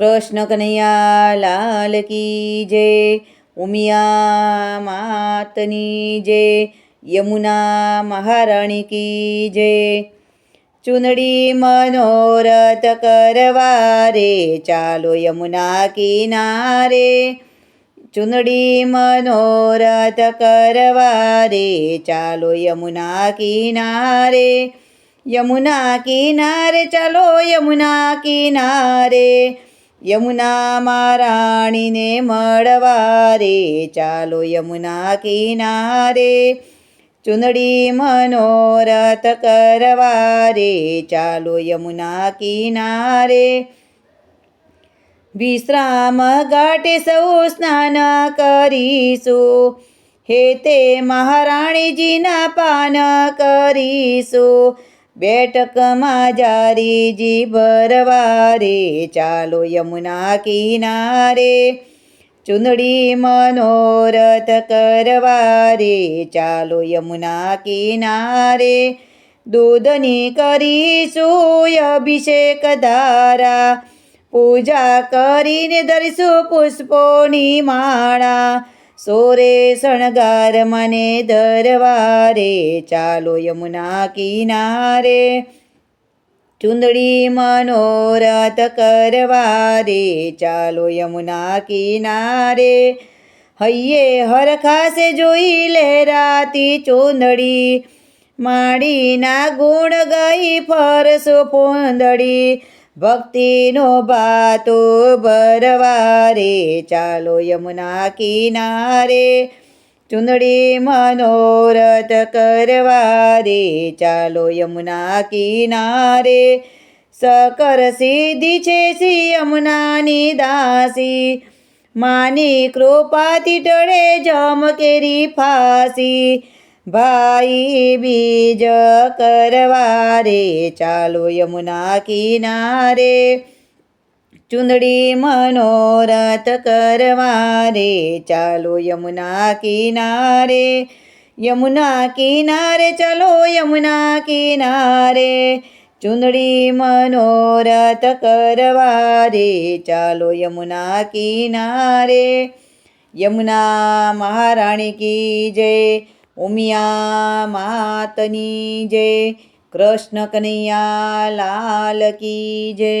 કૃષ્ણ કનૈયા, લાલ કી જય, ઉમિયા માતની જય, યમુના મહારાણી કી જય. ચુનડી મનોરથ કરવા રે, ચાલો યમુના કિનારે. ચુનડી મનોરથ કરવા રે, ચાલો યમુના કિનારે. યમુના કિનારે, ચાલો યમુના કિનારે. યમુના મહારાણીને મળવા રે. ચાલો યમુના કિનારે ચુંદડી મનોરથ કરવા રે. ચાલો યમુના કિનારે વિશ્રામ ઘાટે સૌ સ્નાન કરીશું. હે તે મહારાણીજીના પાન કરીશું. બેઠકમાં જારી જી રે ચાલો યમુના કિનારે. ચુંદડી મનોરથ કરવા રે ચાલો યમુના કિનારે. દૂધની કરીશું અભિષેક ધારા, પૂજા કરીને ધરીશું પુષ્પોની માળા. સોરે શણગાર મને દરવારે, ચાલો યમુના કિનારે. ચુંદડી મનોરથ કરવા રે ચાલો યમુના કિનારે. હૈયે હરખાસે જોઈ લહેરાતી ચુંદડી, માડીના ગુણ ગઈ ફરસો પોંદડી ભક્તિનો ભાતો ભરવા રે ચાલો યમુના કિનારે, ચુંદડી મનોરથ કરવા રે ચાલો યમુના કિનારે. સકર સિદ્ધિ છે શ્રી યમુનાની દાસી, માની કૃપાથી ટળે જમ કેરી ફાસી. ભાઈ બીજ કરવા રે ચાલો યમુના કિનારે. ચુંદડી મનોરથ કરવા રે ચાલો યમુના કિનારે. યમુના કિનારે, ચાલો યમુના કિનારે. ચુંદડી મનોરથ કરવા રે ચાલો યમુના કિનારે. યમુના મહારાણી કી જય. ઉમિયા માતની જય કૃષ્ણ કનૈયા લાલ કી જય.